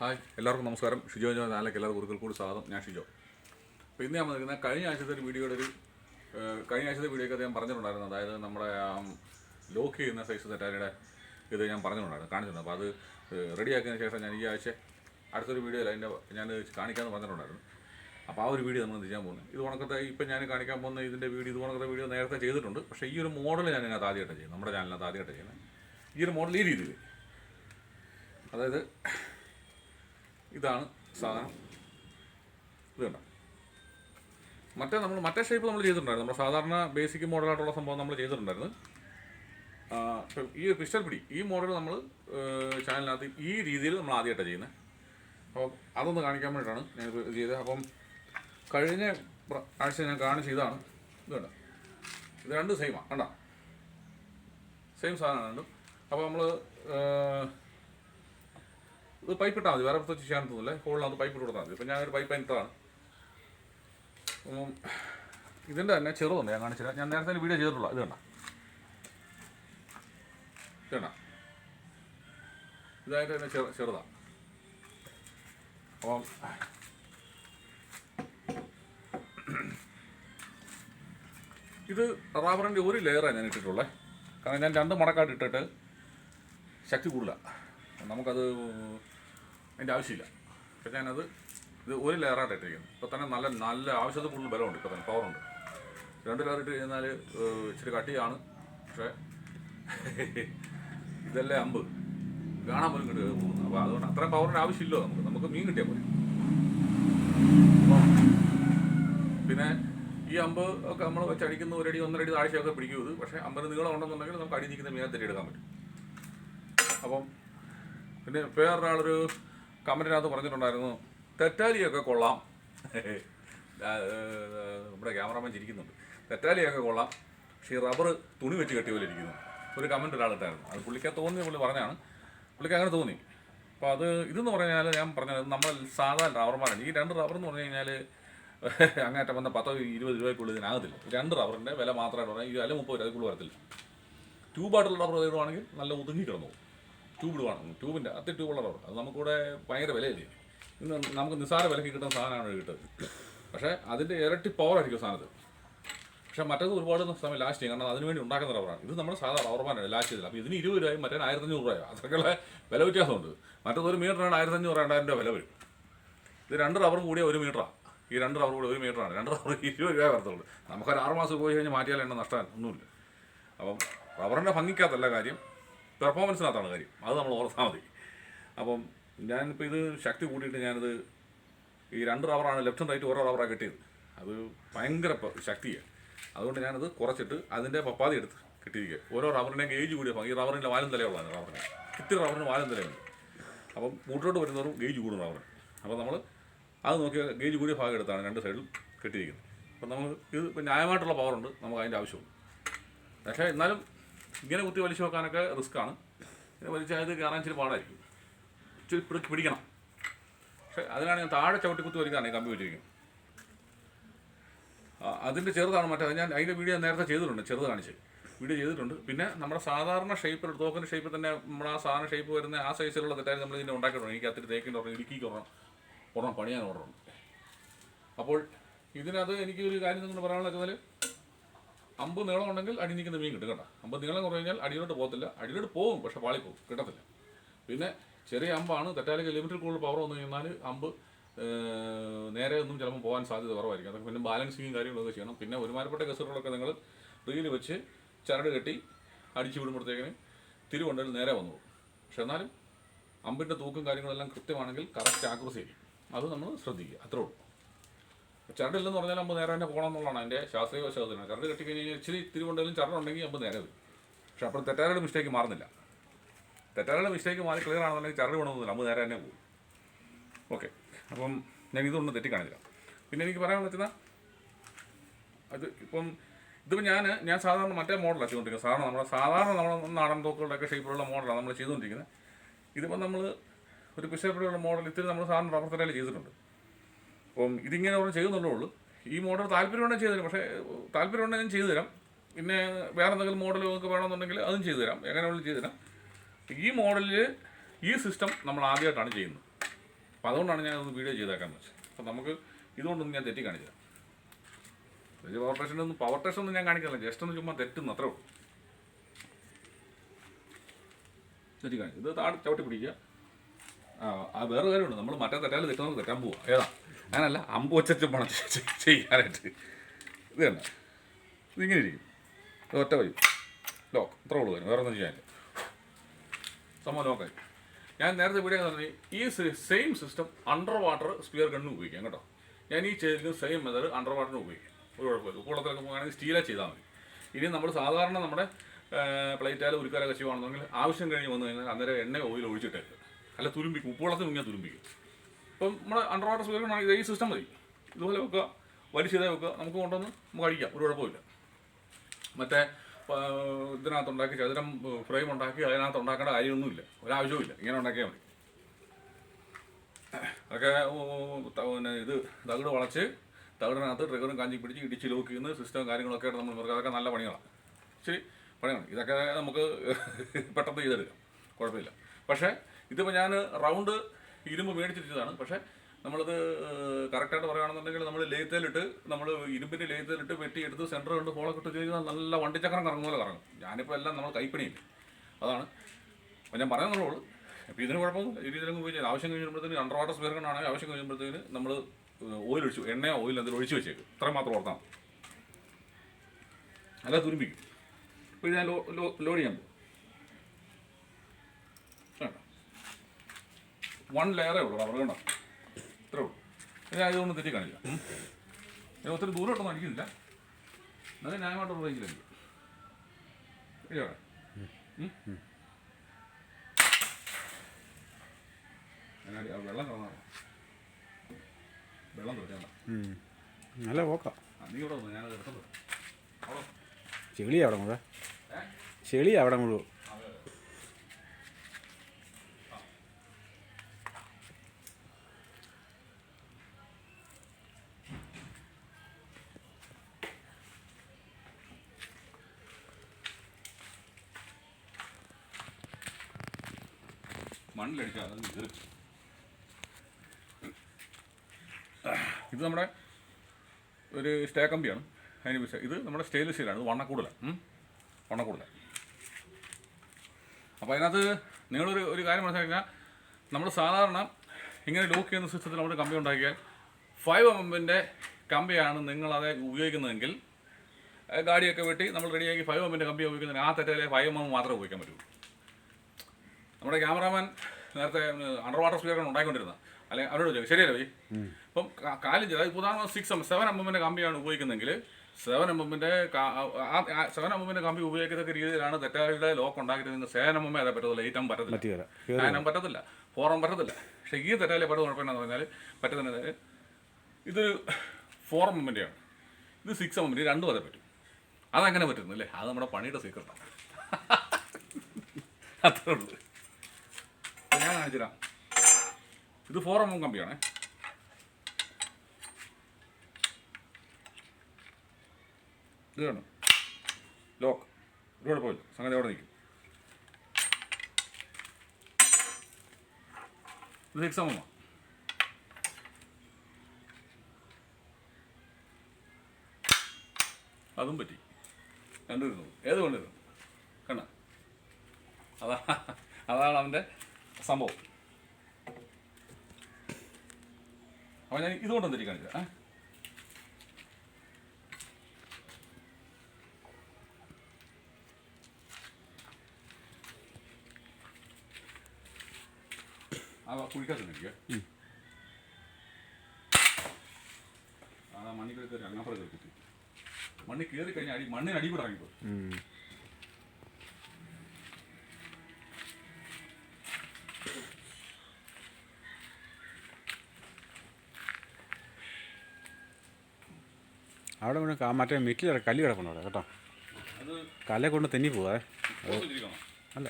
Hi എല്ലാവർക്കും നമസ്കാരം. ഷിജോ ജോ നാലക്ക് ഒരിക്കൽ കൂടി സ്വാഗതം. ഞാൻ ഷിജോ. അപ്പോൾ ഇന്ന് ഞാൻ വന്നിരിക്കുന്നത് കഴിഞ്ഞ ആഴ്ചത്തെ ഒരു വീഡിയോയുടെ ഒരു കഴിഞ്ഞ ആഴ്ചത്തെ വീഡിയോയ്ക്ക് ഞാൻ പറഞ്ഞിട്ടുണ്ടായിരുന്നു. അതായത് നമ്മുടെ ലോക്ക് ചെയ്യുന്ന സൈസ് തെറ്റാരിയുടെ ഇത് ഞാൻ പറഞ്ഞിട്ടുണ്ടായിരുന്നു കാണിച്ചിട്ടുണ്ട്. അപ്പോൾ അത് റെഡിയാക്കിയതിന് ശേഷം ഞാൻ ഈ ആഴ്ച അടുത്തൊരു വീഡിയോയിൽ അതിന്റെ ഞാൻ കാണിക്കാമെന്ന് പറഞ്ഞിട്ടുണ്ടായിരുന്നു. അപ്പോൾ ആ ഒരു വീഡിയോ നമ്മൾ ചെയ്യാൻ പോകുന്നത് ഇത് ഉണക്കത്തെ ഇപ്പം ഞാൻ കാണിക്കാൻ പോകുന്ന ഇതിന്റെ വീഡിയോ ഇത് ഉണക്കത്തെ വീഡിയോ നേരത്തെ ചെയ്തിട്ടുണ്ട്. പക്ഷേ ഈ ഒരു മോഡൽ ഞാൻ ഇതിനകത്ത് ആദ്യമായിട്ട് ചെയ്യുന്നത്. നമ്മുടെ ചാനലിനകത്ത് ആദ്യമായിട്ട് ചെയ്യുന്നത്. ഈ ഒരു മോഡൽ ഈ രീതിയിൽ. അതായത് ഇതാണ് സാധനം. ഇത് മറ്റേ നമ്മൾ മറ്റേ ഷേപ്പ് നമ്മൾ ചെയ്തിട്ടുണ്ടായിരുന്നു. നമ്മുടെ സാധാരണ ബേസിക് മോഡലായിട്ടുള്ള സംഭവം നമ്മൾ ചെയ്തിട്ടുണ്ടായിരുന്നു. ഈ ഒരു പിസ്റ്റൽ പിടി ഈ മോഡൽ നമ്മൾ ചാനലിനകത്ത് ഈ രീതിയിൽ നമ്മൾ ആദ്യമായിട്ടാണ് ചെയ്യുന്നത് അപ്പോൾ അതൊന്ന് കാണിക്കാൻ വേണ്ടിയിട്ടാണ് ഞാൻ ഇത് ചെയ്തത്. അപ്പം കഴിഞ്ഞ ആഴ്ച ഞാൻ കാണിച്ച ഇതാണ്. ഇത് കണ്ട? ഇത് രണ്ടും സെയിമാണ് കണ്ട? സെയിം സാധനമാണ് രണ്ടും. അപ്പോൾ നമ്മൾ ഇത് പൈപ്പ് ഇട്ടാൽ മതി. വേറെ പ്രത്യേകിച്ച് ചെയ്യാൻ തോന്നില്ല പൈപ്പ് ഇട്ട് കൊടുത്താൽ മതി. ഇപ്പം ഞാനൊരു പൈപ്പ് അപ്പം ഇതിന്റെ തന്നെ ചെറുതുണ്ട് ഞാൻ കാണിച്ചില്ല ഞാൻ നേരത്തെ വീഡിയോ ചെയ്തിട്ടുള്ളൂ ഇത് കണ്ട. ഇത് ഇതായിട്ട് തന്നെ ചെറു ചെറുതാണ് അപ്പം ഇത് റബ്ബറിന്റെ ഒരു ലെയറാണ് ഞാൻ ഇട്ടിട്ടുള്ളത് കാരണം ഞാൻ രണ്ട് മടക്കായിട്ട് ഇട്ടിട്ട് ശക്തി കൂടുതലാണ് നമുക്കത് അതിന്റെ ആവശ്യമില്ല. അപ്പം ഞാനത് ഇത് ഒരു ലെയറായിട്ട് ഇട്ടിരിക്കുന്നു. ഇപ്പോൾ തന്നെ നല്ല നല്ല ആവശ്യത്തിൽ കൂടുതൽ ബലമുണ്ട്. ഇപ്പോൾ തന്നെ പവറുണ്ട് രണ്ട് ലെയർ ഇട്ട് കഴിഞ്ഞാൽ ഇച്ചിരി കട്ടിയാണ്. പക്ഷേ ഇതല്ലേ അമ്പ്. കാണാൻ പോലും കിട്ടുക പോകുന്നത്. അപ്പോൾ അതുകൊണ്ട് അത്ര പവറിന്റെ ആവശ്യമില്ലോ നമുക്ക്. നമുക്ക് മീൻ കിട്ടിയാൽ പോലെ പിന്നെ ഈ അമ്പ് ഒക്കെ നമ്മൾ വെച്ച് അടിക്കുന്ന ഒരടി ഒന്നരടി താഴ്ചയൊക്കെ പിടിക്കും ഇത്. പക്ഷേ അമ്പന് നീളം ഉണ്ടെന്നുണ്ടെങ്കിൽ നമുക്ക് അടി നിൽക്കുന്ന മീനെ തെറ്റിയെടുക്കാൻ പറ്റും. അപ്പം പിന്നെ വേറൊരാളൊരു കമന്റിനകത്ത് പറഞ്ഞിട്ടുണ്ടായിരുന്നു തെറ്റാലിയൊക്കെ കൊള്ളാം. നമ്മുടെ ക്യാമറാമാൻ ചിരിക്കുന്നുണ്ട്. തെറ്റാലിയൊക്കെ കൊള്ളാം. പക്ഷേ ഈ റബ്ബർ തുണി വെച്ച് കെട്ടി പോലെ ഇരിക്കുന്നു. ഒരു കമന്റ് ഒരാളിട്ടായിരുന്നു അത് പുള്ളിക്കാ തോന്നി പുള്ളി പറഞ്ഞാണ്. പുള്ളിക്ക് അങ്ങനെ തോന്നി. അപ്പോൾ അത് ഇതെന്ന് പറഞ്ഞാൽ ഞാൻ പറഞ്ഞത് നമ്മൾ സാധാരണ റബ്ബർമാരാണ്. ഈ രണ്ട് റബ്ബർ എന്ന് പറഞ്ഞു കഴിഞ്ഞാൽ അങ്ങേറ്റം വന്ന പത്തോ ഇരുപത് രൂപയ്ക്കുള്ളിൽ ഇതിനാകത്തില്ല. രണ്ട് റബ്ബറിന്റെ വില മാത്രമായിട്ട് പറഞ്ഞാൽ വില മുപ്പത് രൂപ അതിക്കുള്ളിൽ വരത്തില്ല. ട്യൂബായിട്ടുള്ള റബ്ബർ തരുവാണെങ്കിൽ നല്ല ഒതുങ്ങി കിടന്നു ട്യൂബ് ഇടുവാണ് ട്യൂബിന്റെ അത്തി ട്യൂബുള്ള റബ്ബർ. അത് നമുക്കിവിടെ ഭയങ്കര വിലയല്ലേ? ഇന്ന് നമുക്ക് നിസ്സാര വിലയ്ക്ക് കിട്ടുന്ന സാധനമാണ് കിട്ടുന്നത്. പക്ഷേ അതിന്റെ ഇരട്ടി പവർ ആയിരിക്കും സാധനത്ത് പക്ഷേ മറ്റേത് ഒരുപാട് സമയം ലാസ്റ്റ് ചെയ്യും. കാരണം അതിന് വേണ്ടി ഉണ്ടാക്കുന്ന റബ്ബറാണ്. ഇത് നമ്മൾ സാധാ റബ്ബറാണ് ലാസ്റ്റ് ചെയ്തില്ല അപ്പോൾ ഇതിന് ഇരുപത് രൂപയും മറ്റേ ആയിരത്തഞ്ഞൂറ് രൂപയോ? അത്രയ്ക്കുള്ള വില വ്യത്യാസമുണ്ട്. മറ്റേത് ഒരു മീറ്ററാണ് ആയിരത്തഞ്ഞൂറ് രണ്ടായിരം രൂപ വില വരും. ഇത് രണ്ട് റബ്ബറും കൂടിയ ഒരു മീറ്ററാണ് ഈ രണ്ട് റബ്ബർ കൂടി ഒരു മീറ്ററാണ് രണ്ട് റബ്ബർ ഇരുപത് രൂപ വരത്തുള്ളൂ. നമുക്കൊരു ആറ് മാസം പോയി കഴിഞ്ഞാൽ മാറ്റിയാൽ എണ്ണ നഷ്ടം ഒന്നുമില്ല. അപ്പം റബ്ബറിന്റെ ഭംഗിക്കാത്തല്ല കാര്യം. പെർഫോമൻസിനകത്താണ് കാര്യം. അത് നമ്മൾ ഓർത്താൽ മതി. അപ്പം ഞാനിപ്പോൾ ഇത് ശക്തി കൂട്ടിയിട്ട് ഞാനിത് ഈ രണ്ട് റബ്ബറാണ് ആൻഡ് റൈറ്റ് ഓരോ റബ്ബറാണ് കെട്ടിയത്. അത് ഭയങ്കര ശക്തിയാണ് അതുകൊണ്ട് ഞാനത് കുറച്ചിട്ട് അതിന്റെ പപ്പാതി എടുത്ത് കിട്ടിയിരിക്കുക ഓരോ റബ്ബറിന്റെയും ഗേജ് കൂടിയ. ഈ റബ്ബറിന്റെ വാലും തലയുള്ളതാണ് റബ്ബറിന് ഇത്തിരി റബ്ബറിന് വാലും തലയുണ്ട്. അപ്പം കൂട്ടിലോട്ട് വരുന്നവരും ഗേജ് കൂടും റബ്ബറിന് അപ്പോൾ നമ്മൾ അത് നോക്കിയ ഗേജ് കൂടിയ ഭാഗം എടുത്താണ് രണ്ട് സൈഡിലും കെട്ടിയിരിക്കുന്നത്. അപ്പം നമ്മൾ ഇത് ന്യായമായിട്ടുള്ള പവറുണ്ട് നമുക്ക് അതിന്റെ ആവശ്യമുണ്ട്. പക്ഷേ എന്നാലും ഇങ്ങനെ കുത്തി വലിച്ചു വെക്കാനൊക്കെ റിസ്ക്കാണ് ഇങ്ങനെ വലിച്ചാൽ ഇത് കയറാൻ ഇച്ചിരി പാടായിരിക്കും. ഇച്ചിരി പിടി- പിടിക്കണം. പക്ഷെ അതിനാണ് ഞാൻ താഴെ ചവിട്ടി കുത്തി വലിക്കാണ് കമ്പി വെച്ചിരിക്കും അതിന്റെ ചെറുതാണ് മറ്റേ ഞാൻ അതിന്റെ വീഡിയോ നേരത്തെ ചെയ്തിട്ടുണ്ട് ചെറുത് കാണിച്ച്. വീഡിയോ ചെയ്തിട്ടുണ്ട്. പിന്നെ നമ്മുടെ സാധാരണ ഷേപ്പിൽ തോക്കിന്റെ ഷേപ്പിൽ തന്നെ നമ്മൾ ആ സാധാരണ ഷേപ്പ് വരുന്ന ആ സൈസിലുള്ള തെറ്റായി നമ്മൾ ഇതിന്റെ ഉണ്ടാക്കിയിട്ടുണ്ട് എനിക്ക് അത്തിരി തേക്കിന്റെ ഒരെണ്ണം ഇടുക്കിക്ക് ഒരെണ്ണം ഒരെണ്ണം പണിയാൻ ഓർഡറുണ്ട് അപ്പോൾ ഇതിനകത്ത് എനിക്ക് ഒരു കാര്യം നിങ്ങൾ പറയാനുള്ള വെച്ചാൽ അമ്പ് നീളം ഉണ്ടെങ്കിൽ അടി നിൽക്കുന്ന മീൻ കിട്ടും കേട്ടോ. അമ്പ് നീളം കുറഞ്ഞു കഴിഞ്ഞാൽ അടിയിലോട്ട് പോകത്തില്ല. അടിയിലോട്ട് പോകും പക്ഷെ പാളി പോകും കിട്ടത്തില്ല. പിന്നെ ചെറിയ അമ്പാണ്. തെറ്റാലേക്ക് ലിമിറ്റിൽ കൂടുതൽ പവർ വന്നു കഴിഞ്ഞാൽ അമ്പ് നേരെ ഒന്നും ചിലപ്പോൾ പോകാൻ സാധ്യത കുറവായിരിക്കും. അതൊക്കെ പിന്നെ ബാലൻസിങ്ങും കാര്യങ്ങളൊക്കെ ചെയ്യണം. പിന്നെ ഒരുമാരപ്പെട്ട കസറുകളൊക്കെ നിങ്ങൾ റീൽ വെച്ച് ചരട് കെട്ടി അടിച്ചു വിടുമ്പോഴത്തേക്കിന് തിരുവണ്ടൽ നേരെ വന്നു പോകും. പക്ഷെ എന്നാലും അമ്പിന്റെ തൂക്കും കാര്യങ്ങളെല്ലാം കൃത്യമാണെങ്കിൽ കറക്റ്റ് ആക്രസി ആയിരിക്കും. അത് നമ്മൾ ശ്രദ്ധിക്കുക. അത്രേ ഉള്ളൂ. ചരടില്ലെന്ന് പറഞ്ഞാൽ നമ്മൾ നേരെ തന്നെ പോകണം എന്നുള്ളതാണ് അതിന്റെ ശാസ്ത്രീയ വശത്തിന് ചരട് കെട്ടിക്കഴിഞ്ഞാൽ കഴിഞ്ഞാൽ ഇച്ചിരി തിരുവണ്ടെങ്കിലും ചരടുണ്ടെങ്കിൽ നമ്മൾ നേരെ വരും. പക്ഷെ അപ്പോൾ തെറ്റാരുടെ മിസ്റ്റേക്ക് മാറുന്നില്ല. തെറ്റാരുടെ മിസ്റ്റേക്ക് മാറി ക്ലിയർ ആണെന്നുണ്ടെങ്കിൽ ചരട് വേണമെന്നില്ല നമ്മൾ നേരെ തന്നെ പോകും. ഓക്കെ അപ്പം ഞാൻ ഇതൊന്ന് തെറ്റിക്കാണില്ല പിന്നെ എനിക്ക് പറയാൻ പറ്റുന്ന അത് ഇപ്പം ഇതിപ്പോൾ ഞാൻ ഞാൻ സാധാരണ മറ്റേ മോഡലാണ് ചെയ്തുകൊണ്ടിരിക്കുന്നത് സാധാരണ നമ്മുടെ സാധാരണ നമ്മുടെ നാടൻ തോക്കുകളുടെയൊക്കെ ഷേപ്പിലുള്ള മോഡലാണ് നമ്മൾ ചെയ്തുകൊണ്ടിരിക്കുന്നത്. ഇതിപ്പോൾ നമ്മൾ ഒരു പിശയപ്പെടിയുള്ള മോഡൽ ഇത്തിരി നമ്മൾ സാധാരണ റബ്ബർ തലയിൽ ചെയ്തിട്ടുണ്ട്. അപ്പം ഇതിങ്ങനെ അവർ ചെയ്യുന്നുള്ളൂ ഉള്ളൂ. ഈ മോഡൽ താല്പര്യമുണ്ടെങ്കിൽ ചെയ്തു തരാം. പക്ഷേ താല്പര്യമുണ്ടെങ്കിൽ ഞാൻ ചെയ്തുതരാം പിന്നെ വേറെ എന്തെങ്കിലും മോഡൽ നിങ്ങൾക്ക് വേണമെന്നുണ്ടെങ്കിൽ അതും ചെയ്തുതരാം എങ്ങനെ വേണമെങ്കിലും ചെയ്തു തരാം. ഈ മോഡലിൽ ഈ സിസ്റ്റം നമ്മൾ ആദ്യമായിട്ടാണ് ചെയ്യുന്നത്. അപ്പം അതുകൊണ്ടാണ് ഞാൻ ഒന്ന് വീഡിയോ ചെയ്തേക്കാന്ന് വെച്ചത്. അപ്പം നമുക്ക് ഇതുകൊണ്ടൊന്നും ഞാൻ തെറ്റി കാണിച്ചു തരാം. പവർ സ്റ്റേഷനൊന്നും പവർ ടെഷൻ ഒന്നും ഞാൻ കാണിക്കുന്നില്ല. ജസ്റ്റ് ഒന്ന് ചുമ്മാ തെറ്റുന്നു അത്രേ ഉള്ളൂ. തെറ്റി കാണിച്ചു. ഇത് താഴെ ചവിട്ടി പിടിക്കുക. ആ വേറെ കാര്യമുണ്ട്. നമ്മൾ മറ്റേ തെറ്റാൽ തെറ്റുന്നത് തെറ്റാൻ പോവുക ഏതാ? അങ്ങനല്ല അമ്പ് വെച്ചു പണം ചെയ്യാനായിട്ട്. ഇത് കണ്ട? ഇതിങ്ങനെ ഇരിക്കും. ഒറ്റ വഴി ലോക്ക്. ഇത്ര ഉള്ളൂ വേറെ ഒന്നും ചെയ്യാനില്ല. സംഭവം ലോക്കായി. ഞാൻ നേരത്തെ വീഡിയോ തന്നെ ഈ same system under water spear ഗണ്ണും ഉപയോഗിക്കാം കേട്ടോ. ഞാൻ ഈ ചെയ്തിരിക്കുന്ന സെയിം മെതഡ് അണ്ടർ വാട്ടറിന് ഉപയോഗിക്കാം. ഒരു കുഴപ്പമില്ല. കൂടത്തിലൊക്കെ പോകുകയാണെങ്കിൽ സ്റ്റീലാ ചെയ്താൽ മതി. ഇനി നമ്മൾ സാധാരണ നമ്മുടെ പ്ലേറ്റാൽ ഉരുക്കാലൊക്കെ ചെയ്യുവാണെന്നുണ്ടെങ്കിൽ ആവശ്യം കഴിഞ്ഞ് വന്നു കഴിഞ്ഞാൽ അന്നേരം എണ്ണ ഓയിൽ ഒഴിച്ചിട്ടേക്ക്. അല്ല തുരുമ്പിക്കും ഉപ്പുവെള്ളത്തിൽ മുങ്ങിയാൽ തുരുമ്പിക്കും. ഇപ്പം നമ്മുടെ അണ്ടർ വാട്ടർ ഗണ്ണാണെങ്കിൽ ഈ സിസ്റ്റം മതി. ഇതുപോലെ വെക്കുക വലിച്ചിതേ വെക്കുക നമുക്ക് കൊണ്ടുവന്ന് നമുക്ക് കഴിക്കാം ഒരു കുഴപ്പമില്ല മറ്റേ ഇതിനകത്ത് ഉണ്ടാക്കി ചതുരം ഫ്രെയിം ഉണ്ടാക്കി അതിനകത്ത് ഉണ്ടാക്കേണ്ട കാര്യമൊന്നുമില്ല. ഒരാവശ്യവുമില്ല. ഇങ്ങനെ ഉണ്ടാക്കിയാൽ മതി. അതൊക്കെ പിന്നെ ഇത് തകിട് വളച്ച് തകിടിനകത്ത് ട്രിഗറും കാഞ്ചി പിടിച്ച് ഇടിച്ച് ലോക്ക് ചെയ്യുന്ന സിസ്റ്റം കാര്യങ്ങളൊക്കെ ആയിട്ട് നമ്മൾ നോക്കുക അതൊക്കെ നല്ല പണികളാണ്. ശരി പണിയാണ്. ഇതൊക്കെ നമുക്ക് പെട്ടെന്ന് ചെയ്തെടുക്കാം. കുഴപ്പമില്ല. പക്ഷേ ഇതിപ്പോൾ ഞാൻ റൗണ്ട് ഇരുമ്പ് മേടിച്ചിട്ടതാണ്. പക്ഷേ നമ്മളത് കറക്റ്റായിട്ട് പറയുകയാണെന്നുണ്ടെങ്കിൽ നമ്മൾ ലേത്തേലിട്ട് നമ്മൾ ഇരുമ്പിന്റെ ലേത്തേലിട്ട് വെട്ടിയെടുത്ത് സെന്റർ കൊണ്ട് ഹോളൊക്കെ ഇട്ട് ചെയ്താൽ നല്ല വണ്ടിച്ചക്രം കറങ്ങുന്ന പോലെ കറങ്ങും. ഞാനിപ്പോൾ എല്ലാം നമ്മൾ കൈപ്പണിയില്ല അതാണ്. അപ്പോൾ ഞാൻ പറയുന്നുള്ളൂ അപ്പോൾ ഇതിന് കുഴപ്പമൊന്നും ഈ രീതിയിലങ്ങ് ഉപയോഗിച്ചാൽ ആവശ്യം കഴിയുമ്പോഴത്തേന് അണ്ടർ വാട്ടർ സ്പെയർ കണ്ടാണെങ്കിൽ ആവശ്യം കഴിയുമ്പോഴത്തേന് നമ്മൾ ഓയിൽ ഒഴിച്ചു എണ്ണയോ ഓയിൽ അതിൽ ഒഴിച്ചു വെച്ചേക്കും. ഇത്ര മാത്രം ഓർത്താൽ അല്ല തുരുമ്പിക്കും. ഇപ്പോൾ ഞാൻ ലോ ലോ- ലോഡ് ചെയ്യാൻ പോകും വൺ ലെയറേ ഉള്ളൂ റബ്ബർ കണ്ടോ. ഇത്രേ ഉള്ളൂ. ഇത് ഞാൻ ഇതൊന്നും തെറ്റി കാണില്ല ഇത് ഞാൻ ഒത്തിരി ദൂരോട്ടൊന്നും അടിക്കുന്നില്ല. എന്നാലും ന്യായമായിട്ടുള്ള റേഞ്ചിലായിരിക്കും ഇല്ലേ വെള്ളം കളഞ്ഞാൽ വെള്ളം തൊട്ടാ നല്ല പോക്കാം. നീ ഇവിടെ ഞാനത് ചെളിയാ അവിടെ മുഴുവൻ. ഏ? ചെളിയാ അവിടെ മുഴുവൻ. മണ്ണിലടിച്ചാൽ അത് ഇത്. നമ്മുടെ ഒരു സ്റ്റേ കമ്പിയാണ്. അതിന് പക്ഷെ ഇത് നമ്മുടെ സ്റ്റെയിൻലെസ് സ്റ്റീലാണ് ഇത് വണ്ണക്കൂടലാണ് വണ്ണക്കൂടലാണ് അപ്പോൾ അതിനകത്ത് നിങ്ങളൊരു ഒരു കാര്യം മനസ്സിലാക്കുക നമ്മൾ സാധാരണ ഇങ്ങനെ ലോക്ക് ചെയ്യുന്ന സിസ്റ്റത്തിൽ നമ്മൾ കമ്പി ഉണ്ടാക്കിയാൽ ഫൈവ് എം എമ്മിന്റെ കമ്പിയാണ് നിങ്ങളത് ഉപയോഗിക്കുന്നതെങ്കിൽ ഗാഡിയൊക്കെ വെട്ടി നമ്മൾ റെഡിയാക്കി ഫൈവ് എമ്മിന്റെ കമ്പി ഉപയോഗിക്കുന്നതിന് ആ തെറ്റയിലെ ഫൈവ് എം എം മാത്രമേ ഉപയോഗിക്കാൻ പറ്റൂ. നമ്മുടെ ക്യാമറാമാൻ നേരത്തെ അണ്ടർ വാട്ടർ സ്പീക്കർ ഉണ്ടായിക്കൊണ്ടിരുന്നത്. അല്ലെ അവരോട് ചോദിക്കും ശരിയല്ലേ പോയി അപ്പം കാ- കാര്യം ചെയ്താൽ ഇപ്പോൾ ഉദാഹരണം സിക്സ് എം സെവൻ എം എമ്മിന്റെ കമ്പിയാണ് ഉപയോഗിക്കുന്നതെങ്കിൽ സെവൻ എം എമ്മിന്റെ സെവൻ എം എമ്മിന്റെ കമ്പി ഉപയോഗിക്കത്തക്ക രീതിയിലാണ് തെറ്റായുടെ ലോക്ക് ഉണ്ടാക്കിയിരുന്നത് സെവൻ എം എം അതേ പറ്റത്തില്ല. എയ്റ്റ് എം പറ്റത്തില്ല നയൻ എം പറ്റത്തില്ല. ഫോർ എം പറ്റത്തില്ല. പക്ഷേ ഈ തെറ്റാലെ പറ്റുന്ന കുഴപ്പമെന്നു പറഞ്ഞാൽ പറ്റുന്നത് ഇത് ഫോർ എം എമ്മിന്റെയാണ് ഇത് സിക്സ് എം എമ്മിന്റെ രണ്ടും അതേ പറ്റും. അതങ്ങനെ പറ്റുന്നു അല്ലേ അത് നമ്മുടെ പണിയുടെ സീക്രട്ടാണ് അത്രേ ഉള്ളൂ. ഞാൻ കാണിച്ചുതരാം. ഇത് ഫോർ എം എം കമ്പിയാണേ. ഇത് കാണും ലോക്ക് ഒരു കുഴപ്പമില്ല സംഗതി അവിടെ നിൽക്കും. ഇത് സിക്സ് എം എം അതും പറ്റി. കണ്ടിരുന്നു ഏത് കൊണ്ടിരുന്നു കണ്ട? അതാ അതാണ് അവന്റെ സംഭവം. അപ്പോൾ ഞാൻ ഇതുകൊണ്ട് തിരി കാണിക്കാം ആ കുഴിക്കകത്ത് നിൽക്കുക ആ മണ്ണിൽ കയറി അങ്ങാപ്പുറം കയറിയിട്ട് മണ്ണിൽ കയറി കഴിഞ്ഞാൽ അടി മണ്ണിന് അടി കൂടെ അവിടെ കാ- മറ്റേ മിറ്റിൽ കല്ല് കിടപ്പുണ്ട് അവിടെ കേട്ടോ. കല്ലെ കൊണ്ട് തെന്നി പോവാ. അല്ല.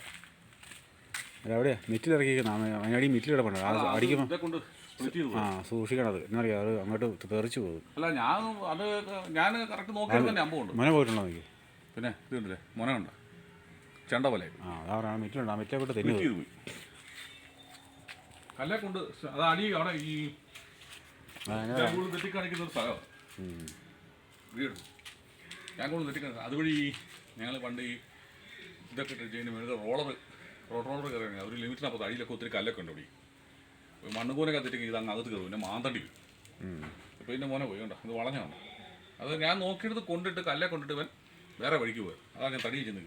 അല്ല അവിടെ മിറ്റിലിറക്കിയിരിക്കുന്ന അതിനടി മിറ്റിൽ കിടപ്പുണ്ട്. അത് അടിക്കുമ്പോൾ ആ സൂക്ഷിക്കണം അത് എന്നറിയാം അത് അങ്ങോട്ട് തെറിച്ചു പോകും. അല്ല ഞാൻ അത് ഞാൻ കറക്റ്റ് നോക്കിയത് തന്നെ അമ്പുണ്ട് മോനെ പോയിട്ടുണ്ടോ എനിക്ക് പിന്നെ ഇത് കണ്ടില്ലേ? ഉണ്ട് ചെണ്ട പോലെ ആ അതാ പറയുക മിറ്റിലുണ്ട് ആ മിറ്റിലെ കൊണ്ട് തെന്നി പോയി. കല്ലെ കൊണ്ട് അത് അടി അവിടെ ഈ തെറ്റിക്കാണിക്കുന്ന ഒരു സ്ഥലമാണ്. വീട്. ഞാൻ കൊണ്ട് തെറ്റിക്കുന്നത് അതുവഴി ഞങ്ങൾ പണ്ട് ഈ ഇതൊക്കെ ഇട്ട് ചെയ്യുന്ന വേണ്ടത് റോളർ റോഡ് റോളർ കയറി ഒരു ലിമിറ്റിനപ്പുറത്ത് അടിയിലൊക്കെ ഒത്തിരി കല്ലൊക്കെ ഉണ്ട് ഇവിടെ മണ്ണുകൂനൊക്കെ തെറ്റിക്ക് ഇത് അങ്ങ് അകത്ത് കയറും. പിന്നെ മാന്തണ്ടി വരും. ഇപ്പോൾ ഇതിന്റെ മോനെ പോയി കണ്ടോ? അത് വളഞ്ഞാണ് അത് ഞാൻ നോക്കിയെടുത്ത് കൊണ്ടിട്ട് കല്ലെ കൊണ്ടിട്ട് ഇവൻ വേറെ വഴിക്ക് പോയി. അതാണ് ഞാൻ തടി ചെന്ന്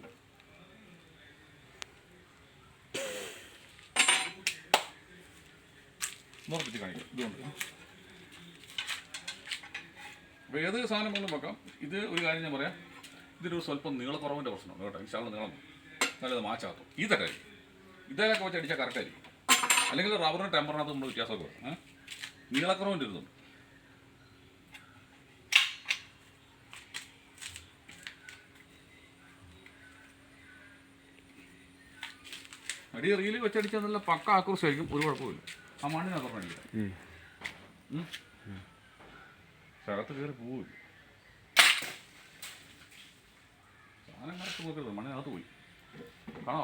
കാണിക്കാം. ഇതുകൊണ്ട്. അപ്പോൾ ഏത് സാധനം വേണം വെക്കാം. ഇത് ഒരു കാര്യം ഞാൻ പറയാം. ഇതൊരു സ്വല്പം നീളക്കുറവിന്റെ പ്രശ്നമാണ് കേട്ടോ ഇൻഷാള്ള നീളം. നല്ലത് മാച്ചാത്തു ഇതൊക്കെ ഇതേലൊക്കെ വെച്ച് അടിച്ചാൽ കറക്റ്റായിരിക്കും അല്ലെങ്കിൽ റബ്ബറിന് ടെമ്പറിനകത്ത് നമ്മൾ വ്യത്യാസമൊക്കെ വരും. ഏഹ്? നീളക്കുറവിന്റെ ഇരുന്നുണ്ട് അടി റീൽ വെച്ചടിച്ചാൽ നല്ല പക്ക ആക്രോസ് ആയിരിക്കും ഒരു കുഴപ്പമില്ല ആ മണ്ണിനകത്ത് പറഞ്ഞില്ല. സ്ഥലത്ത് കയറി പോവില്ല സാധനം കറക്റ്റ് നോക്കരുത് മണ്ണിനകത്ത് പോയി? ആ.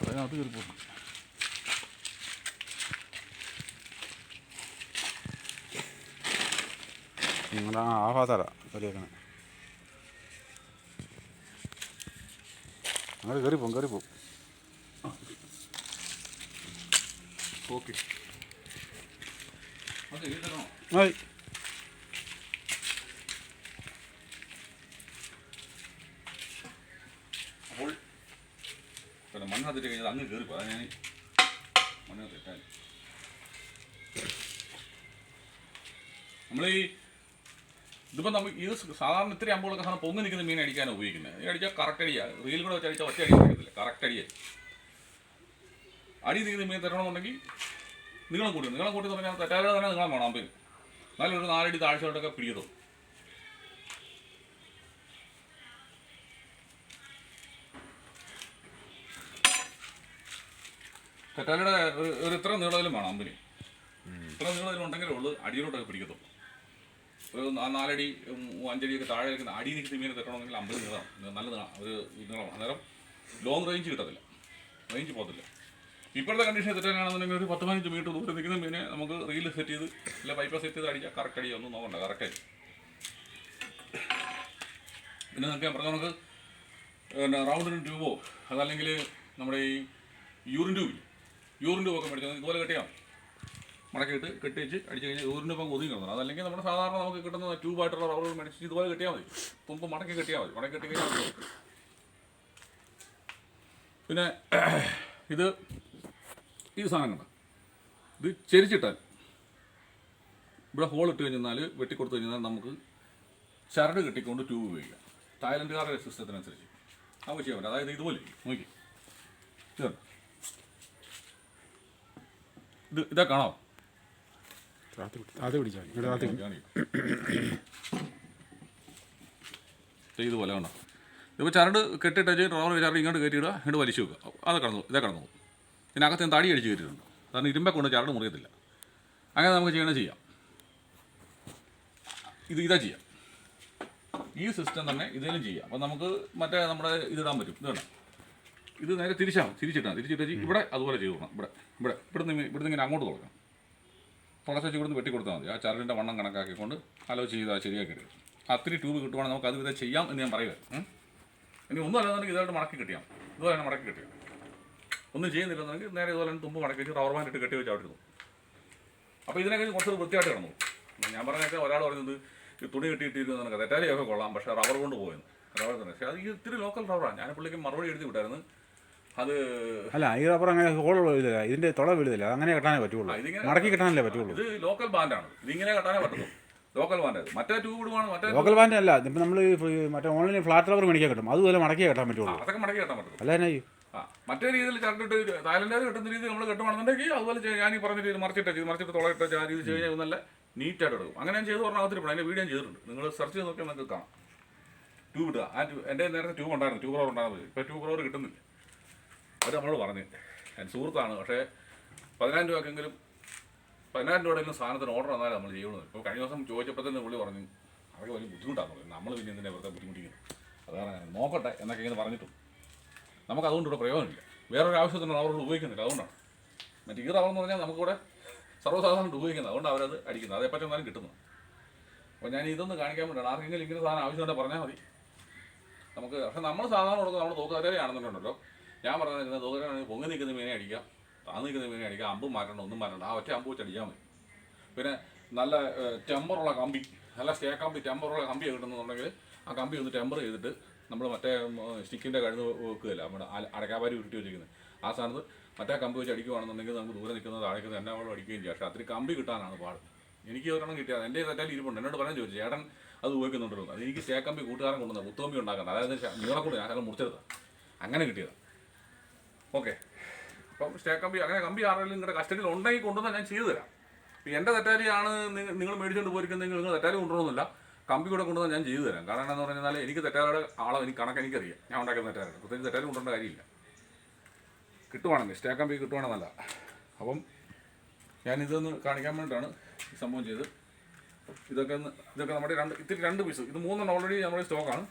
അതിനകത്ത് കയറി പോകും നിങ്ങളുടെ ആ ഭാഗത്താടാ കറിയേക്കണേ അങ്ങോട്ട് കയറിപ്പോവും കയറിപ്പോവും ഓക്കെ. എഴുതണോ ആയി അപ്പോൾ പിന്നെ നമ്മൾ ഇത് സാധാരണ ഇത്രയും അമ്പുകളൊക്കെ സാധനം പൊങ്ങി നിൽക്കുന്ന മീൻ അടിക്കാനാണ് ഉപയോഗിക്കുന്നത്. അടിച്ചാൽ കറക്റ്റ് അടിയാ. റീൽ കൂടെ വെച്ച് അടിച്ചാൽ ഒറ്റ അടി കഴിയത്തില്ല കറക്റ്റ് അടിയാ അടി നിൽക്കുന്ന മീൻ തരണമെന്നുണ്ടെങ്കിൽ നീളം കൂട്ടി നീളം കൂട്ടി പറഞ്ഞാൽ തെറ്റാതെ തന്നെ നീളം വേണം അമ്പിന് നല്ലൊരു നാലടി താഴ്ചയോട്ടൊക്കെ പിടിയതും തെറ്റാലയുടെ ഒരു ഒരു ഇത്ര നീളത്തിലും വേണം അമ്പിന് ഇത്ര നീളത്തിലും ഉണ്ടെങ്കിലേ ഉള്ളൂ അടിയിലോട്ടൊക്കെ പിടിക്കത്തും ഒരു നാലടി അഞ്ചടിയൊക്കെ താഴെ നിൽക്കുന്ന അടി നിൽക്കുന്ന മീനെ തെറ്റണമെങ്കിൽ അമ്പത് നീളം നല്ല ഒരു നീളമാണ്. അന്നേരം ലോങ് റേഞ്ച് കിട്ടത്തില്ല. റേഞ്ച് പോകത്തില്ല. ഇപ്പോഴത്തെ കണ്ടീഷൻ തെറ്റാനാണെന്നുണ്ടെങ്കിൽ ഒരു പത്ത് പതിനഞ്ച് മീറ്റർ ദൂരെ നിൽക്കുന്ന മീനെ നമുക്ക് റീൽ സെറ്റ് ചെയ്ത് ഇല്ല പൈപ്പ സെറ്റ് ചെയ്ത് അടിച്ചാൽ കറക്റ്റ് അടിയോ ഒന്നും നോക്കണ്ട. കറക്റ്റായി പിന്നെ നമുക്ക് ഞാൻ പറഞ്ഞ നമുക്ക് പിന്നെ റൗണ്ടിന് ട്യൂബോ അതല്ലെങ്കിൽ നമ്മുടെ ഈ യൂറിൻ ട്യൂബിൽ യൂറിൻ ട്യൂബൊക്കെ മേടിച്ചാൽ ഇതുപോലെ കെട്ടിയാൽ മടക്കിയിട്ട് കെട്ടി വെച്ച് അടിച്ച് കഴിഞ്ഞാൽ യൂറിൻ ട്യൂബ് ഒതുങ്ങി കിടന്നു അതല്ലെങ്കിൽ നമ്മുടെ സാധാരണ നമുക്ക് കിട്ടുന്ന ട്യൂബായിട്ടുള്ള റബ്ബറുകൾ മേടിച്ച് ഇതുപോലെ കെട്ടിയാൽ മതി. തുമ്പ് മടക്കി കെട്ടിയാൽ മതി. മടക്കി കെട്ടി കഴിഞ്ഞാൽ പിന്നെ ഇത് ഈ സാധനം കണ്ട? ഇത് ചെരിച്ചിട്ടാൽ ഇവിടെ ഹോൾ ഇട്ട് കഴിഞ്ഞാൽ വെട്ടിക്കൊടുത്തു കഴിഞ്ഞാൽ നമുക്ക് ചരട് കെട്ടിക്കൊണ്ട് ട്യൂബ് ഉപയോഗിക്കാം. തായ്ലൻഡുകാരുടെ സിസ്റ്റത്തിനനുസരിച്ച്. പറ്റും. അതായത് ഇതുപോലെ. നോക്കി ഇത്? ഇത് കാണാം. ഇതുപോലെ കണ്ടോ? ഇപ്പോൾ ചരട് കെട്ടിട്ട് റബ്ബർ ചരട് ഇങ്ങോട്ട് കയറ്റിയിടുക ഇങ്ങോട്ട് വലിച്ചു വെക്കുക. അത് കടന്നു ഇതാ കടന്നു പോകും. ഇതിനകത്ത് ഞാൻ തടി അടിച്ച് കയറ്റിയിട്ടുണ്ട്. കാരണം ഇരുമ്പെ കൊണ്ട് ചരട് മുറിയത്തില്ല. അങ്ങനെ നമുക്ക് ചെയ്യണേ ചെയ്യാം. ഇത് ഇതാ ചെയ്യാം. ഈ സിസ്റ്റം തന്നെ ഇതിലും ചെയ്യാം. അപ്പം നമുക്ക് മറ്റേ നമ്മുടെ ഇതിടാൻ പറ്റും. ഇത് വേണം ഇത് നേരെ തിരിച്ചാണ് തിരിച്ചിട്ടാണ് തിരിച്ചിട്ട് ഇവിടെ അതുപോലെ ചെയ്തു കൊടുക്കണം. ഇവിടെ ഇവിടെ ഇവിടുന്ന് ഇവിടുന്ന് ഇങ്ങനെ അങ്ങോട്ട് തുടങ്ങാം തുടച്ചു ഇവിടുന്ന് വെട്ടി കൊടുത്താൽ മതി. ആ ചരടിന്റെ വണ്ണം കണക്കാക്കിക്കൊണ്ട് ആലോചിച്ച് ചെയ്താൽ ശരിയാക്കി എടുക്കും. അത്തിരി ട്യൂബ് കിട്ടുവാണെങ്കിൽ നമുക്ക് അത് വിധം ചെയ്യാം എന്ന് ഞാൻ പറയുക ഇനി ഒന്നും അല്ലാന്നുണ്ടെങ്കിൽ ഇതായിട്ട് മടക്കി കിട്ടിയാൽ ഇതുപോലെ മടക്കി കിട്ടിയാൽ ഒന്നും ചെയ്യുന്നില്ലെന്നുണ്ടെങ്കിൽ നേരെ ഇതുപോലെ തന്നെ തുമ്പ് മടക്കി വെച്ച് റബ്ബർ ബാൻഡ് ഇട്ട് കെട്ടി വെച്ച് അവിടെ ഇരുന്നു അപ്പോൾ ഇതിനൊക്കെ കുറച്ച് വൃത്തിയായിട്ട് കിടന്നു. ഞാൻ പറഞ്ഞൊക്കെ ഒരാൾ പറഞ്ഞത് ഈ തുണി കെട്ടിയിട്ടിരുന്നു തെറ്റാലിയൊക്കെ കൊള്ളാം പക്ഷേ റബ്ബർ കൊണ്ട് പോയെന്ന്. റബ്ബർ തന്നെ പക്ഷേ അത് ഈ ഇത്തിരി ലോക്കൽ റബ്ബറാണ് ഞാൻ പുള്ളിക്ക് മറുപടി എഴുതി വിട്ടായിരുന്നു. അത് അല്ല ഈ റബ്ബർ അങ്ങനെ ഹോൾ വീഴുന്നില്ല ഇതിന്റെ തുള വീഴുന്നില്ല. അങ്ങനെ കെട്ടാനേ പറ്റുള്ളൂ. മടക്കി കെട്ടാനല്ലേ പറ്റുള്ളൂ. ഇത് ലോക്കൽ ബാൻഡാണ് ഇതിങ്ങനെ കെട്ടാനേ പറ്റുള്ളൂ ലോക്കൽ ബാൻഡ് മറ്റേ ട്യൂബ് ഇടുവാണ് മറ്റേ ലോക്കൽ ബാൻഡ് അല്ല. ഇപ്പം നമ്മൾ മറ്റേ ഓൺലൈൻ ഫ്ലാറ്റ് റബ്ബർ മേടിക്കാൻ കിട്ടും. അതുപോലെ മടക്കി കെട്ടാൻ പറ്റുള്ളൂ. അതൊക്കെ മടക്കി കെട്ടാൻ പറ്റുള്ളൂ അല്ല എന്നാ മറ്റേ രീതിയിൽ ചരട്ടിട്ട് തായ്ലൻഡുകാർ കിട്ടുന്ന രീതിയിൽ നമ്മൾ കെട്ടുവാണെന്നുണ്ടെങ്കിൽ അതുപോലെ ഞാൻ ഈ പറഞ്ഞ രീതി മറിച്ചിട്ട് ചെയ്ത് മറിച്ചിട്ട് തുളയിട്ട് ആ രീതി ചെയ്ത് കഴിഞ്ഞാൽ നല്ല നീറ്റായിട്ട് എടുക്കും. അങ്ങനെ ഞാൻ ചെയ്ത് പറഞ്ഞാൽ അതിരിപ്പണം അതിന്റെ വീഡിയോ ചെയ്തിട്ടുണ്ട്. നിങ്ങൾ സെർച്ച് ചെയ്ത് നോക്കിയാൽ നിങ്ങൾക്ക് കാണാം. ട്യൂബ് ഇടുക. ആ എന്റെ നേരത്തെ ട്യൂബ് ഉണ്ടായിരുന്നു. ട്യൂബ് റോർ ഉണ്ടായിരുന്നു. ഇപ്പോൾ ട്യൂബ് റോർ കിട്ടുന്നില്ല. അത് നമ്മൾ പറഞ്ഞു. എന്റെ സുഹൃത്താണ്. പക്ഷേ പതിനായിരം രൂപക്കെങ്കിലും പതിനായിരം രൂപയുടെ സാധനത്തിന് ഓർഡർ വന്നാലും നമ്മൾ ചെയ്യുന്നത് ഇപ്പോൾ കഴിഞ്ഞ ദിവസം ചോദിച്ചപ്പോൾ തന്നെ പുള്ളി പറഞ്ഞു അതൊക്കെ വലിയ ബുദ്ധിമുട്ടാണ് നമ്മൾ പിന്നെ എന്തിനാണ് വെറുതെ ബുദ്ധിമുട്ടിക്കുന്നത്? അതാണ് ഞാൻ നോക്കട്ടെ എന്നൊക്കെ ഇങ്ങനെ പറഞ്ഞിട്ടും നമുക്ക് അതുകൊണ്ട് ഇവിടെ പ്രയോജനമില്ല. വേറൊരു ആവശ്യത്തിനാണ് അവർ ഉപയോഗിക്കുന്നില്ല അതുകൊണ്ടാണ്. മറ്റേ ഈ റബ്ബർ എന്ന് പറഞ്ഞാൽ നമുക്കിവിടെ സർവസാധാരണ ഉപയോഗിക്കുന്നത്. അതുകൊണ്ട് അവരത് അടിക്കുന്നത്. അതേപ്പറ്റി എന്നാലും കിട്ടുന്നു അപ്പോൾ ഞാൻ ഇതൊന്ന് കാണിക്കാൻ വേണ്ടിയാണ്. ആർക്കെങ്കിലും ഇങ്ങനെ സാധനം ആവശ്യമുണ്ടെങ്കിൽ പറഞ്ഞാൽ മതി. നമുക്ക് പക്ഷേ നമ്മൾ സാധാരണ കൊടുക്കുന്നത് നമ്മൾ തൂക്കുകാരെയാണെന്നുണ്ടല്ലോ ഞാൻ പറഞ്ഞിരിക്കുന്നത് തൂക്കുകാരാണെങ്കിൽ പൊങ്ങി നിൽക്കുന്ന മീനെ അടിക്കാം. താന്ന് നിൽക്കുന്ന മീനെ അടിക്കാം. അമ്പും മാറ്റണ്ട ഒന്നും മാറ്റണ്ട. ആ ഒറ്റ അമ്പ് വെച്ച് അടിച്ചാൽ മതി. പിന്നെ നല്ല ടെമ്പറുള്ള കമ്പി നല്ല സ്റ്റേ കമ്പി ടെമ്പറുള്ള കമ്പി കിട്ടുന്നുണ്ടെങ്കിൽ ആ കമ്പി ഒന്ന് ടെമ്പർ ചെയ്തിട്ട് നമ്മൾ മറ്റേ സ്റ്റിക്കിന്റെ കഴുന്ന് വെക്കുകയില്ല നമ്മുടെ അടക്കാപ്പാരി ഉരുട്ടി വെച്ചിരിക്കുന്നത്. ആ സ്ഥാനത്ത് മറ്റേ കമ്പി വെച്ച് അടിക്കുകയാണെന്നുണ്ടെങ്കിൽ നമുക്ക് ദൂരെ നിൽക്കുന്നത് താഴേക്ക് തന്നെ വെള്ളം അടിക്കുകയും ചെയ്യാം. പക്ഷേ അത്രയും കമ്പി കിട്ടാനാണ് പാട്. എനിക്ക് ഒരെണ്ണം കിട്ടിയത് എന്റെ തെറ്റാൽ ഇരിപ്പുണ്ട് എന്നോട് പറയാൻ ചോദിച്ചു ചേട്ടൻ അത് ഉപയോഗിക്കുന്നുണ്ടല്ലോ. അത് എനിക്ക് സ്റ്റേ കമ്പി കൂട്ടുകാരൻ കൊണ്ടുവന്നത് മുത്തുകമ്പി ഉണ്ടാക്കുന്നത്. അതായത് നീളക്കൂടി ഞാൻ ശകലം മുറിച്ചെടുത്ത. അങ്ങനെ കിട്ടിയത്. ഓക്കെ. അപ്പം സ്റ്റേ കമ്പി അങ്ങനെ കമ്പി ആരെങ്കിലും നിങ്ങളുടെ കസ്റ്റഡിയിൽ ഉണ്ടെങ്കിൽ കൊണ്ടുവന്നാൽ ഞാൻ ചെയ്തു തരാം. എന്റെ തെറ്റാലിയാണ് നിങ്ങൾ മേടിച്ചുകൊണ്ട് പോയിരിക്കുന്നതെങ്കിൽ നിങ്ങൾ തെറ്റാലി കൊണ്ടുവന്നില്ല കമ്പി കൂടെ കൊണ്ടുവന്നാൽ ഞാൻ ചെയ്തു തരാം. കാരണം എന്ന് പറഞ്ഞാൽ എനിക്ക് തെറ്റാരുടെ ആളോ എനിക്ക് കണക്ക് എനിക്കറിയാം. ഞാൻ ഉണ്ടാക്കുന്ന തെറ്റാരുടെ. പ്രത്യേകിച്ച് തെറ്റാരും കൊണ്ടുവരേണ്ട കാര്യമില്ല. കിട്ടുവാണെങ്കിൽ സ്റ്റേ കമ്പി കിട്ടുവാണെന്നല്ല. അപ്പം ഞാനിതൊന്ന് കാണിക്കാൻ വേണ്ടിയിട്ടാണ് ഈ സംഭവം ചെയ്ത് ഇതൊക്കെ ഇതൊക്കെ നമ്മുടെ രണ്ട് ഇത്തിരി രണ്ട് പീസ് ഇത് മൂന്നെണ്ണം ഓൾറെഡി നമ്മുടെ സ്റ്റോക്കാണ്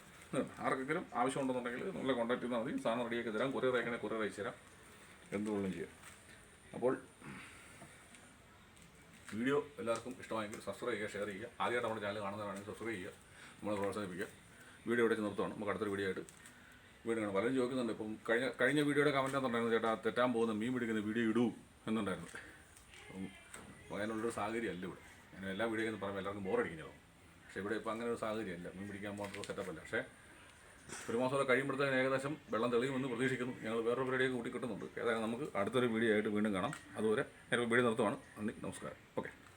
ആർക്കെങ്കിലും ആവശ്യമുണ്ടെന്നുണ്ടെങ്കിൽ നമ്മളെ കോൺടാക്ട് ചെയ്താൽ മതി. സാധനം റെഡിയാക്കി തരാം. കൊറിയർ അയക്കണേ കൊറിയർ അയച്ചു തരാം. എന്തുകൊള്ളും ചെയ്യാം. അപ്പോൾ വീഡിയോ എല്ലാവർക്കും ഇഷ്ടമായെങ്കിൽ സബ്സ്ക്രൈബ് ചെയ്യുക ഷെയർ ചെയ്യുക. ആദ്യമായിട്ട് നമ്മുടെ ചാനൽ കാണുന്നവരാണെങ്കിൽ സബ്സ്ക്രൈബ് ചെയ്യുക. നമ്മളെ പ്രോത്സാഹിപ്പിക്കുക. വീഡിയോ ഇവിടെ നിർത്തുകയാണ്. നമുക്ക് അടുത്തൊരു വീഡിയോ ആയിട്ട് വീണ്ടും കാണാം. പലരും ചോദിക്കുന്നുണ്ട് ഇപ്പം കഴിഞ്ഞ കഴിഞ്ഞ വീഡിയോയുടെ കമന്റ് എന്നുണ്ടായിരുന്നു ചേട്ടാ തെറ്റാൻ പോകുന്ന മീൻ പിടിക്കുന്ന വീഡിയോ ഇടൂ എന്നുണ്ടായിരുന്നു. അപ്പം പറയാനുള്ളൊരു സാഹചര്യം അല്ല ഇവിടെ. ഞാൻ എല്ലാ വീഡിയോ എന്ന് പറയുമ്പോൾ എല്ലാവർക്കും ബോറടിക്കുന്നതാവും പക്ഷേ ഇവിടെ ഇപ്പോൾ അങ്ങനെ ഒരു സാഹചര്യമല്ല. മീൻ പിടിക്കാൻ പോകുന്ന സെറ്റപ്പല്ല പക്ഷേ ഒരു മാസം കഴിയുമ്പോഴത്തേന് ഏകദേശം വെള്ളം തെളിയുമെന്ന് പ്രതീക്ഷിക്കുന്നു. ഞങ്ങൾ വേറൊരു പരിപാടിയൊക്കെ കൂട്ടി കിട്ടുന്നുണ്ട് ഏതായാലും നമുക്ക് അടുത്തൊരു വീഡിയോ ആയിട്ട് വീണ്ടും കാണാം. അതുവരെ ഞാൻ വീഡിയോ നിർത്തുവാണ്. നന്ദി നമസ്കാരം. ഓക്കെ.